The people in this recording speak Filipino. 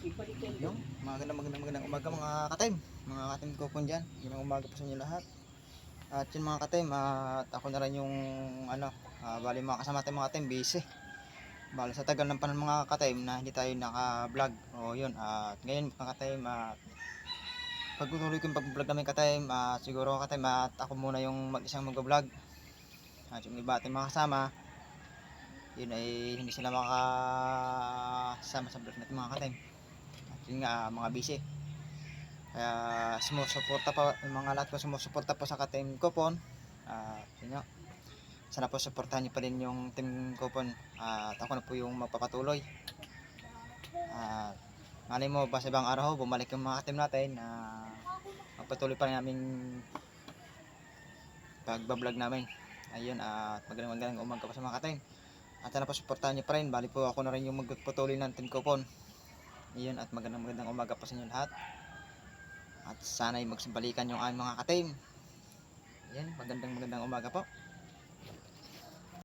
Yung magandang magandang magandang umaga mga katim. Mga katim ko po dyan. Yun ang umaga po sa inyo lahat. At yun mga katim, at ako na rin yung ano, ah, bali mga kasama tayo mga katim, busy. Bali sa tagal ng panahon mga katim na hindi tayo naka-vlog. O yun, at ngayon mga katim, at pagtutuloy ko yung pag-vlog namin katim, at siguro katim, at ako muna yung mag-isang mag-vlog. At yung iba ating mga kasama, yun ay hindi sila makasama sa vlog natin mga katim. Yun nga, mga busy. Kaya sumusuporta pa, yung mga lahat ko sumusuporta po sa ka-team coupon. At yun nga, sana po supportahan niyo pa rin yung team coupon. At ako na po yung magpapatuloy. At malay mo ba sa ibang araw bumalik yung mga team natin na magpatuloy pa rin namin pagbablog namin. Ayun, at magaling magaling umaga pa sa mga ka-team. At sana po supportahan niyo pa rin. Bali po ako na rin yung magpatuloy ng team coupon. Iyon at magandang magandang umaga po sa inyo lahat. At sana'y magsabalikan yung aming mga ka-team. Yan, magandang magandang umaga po.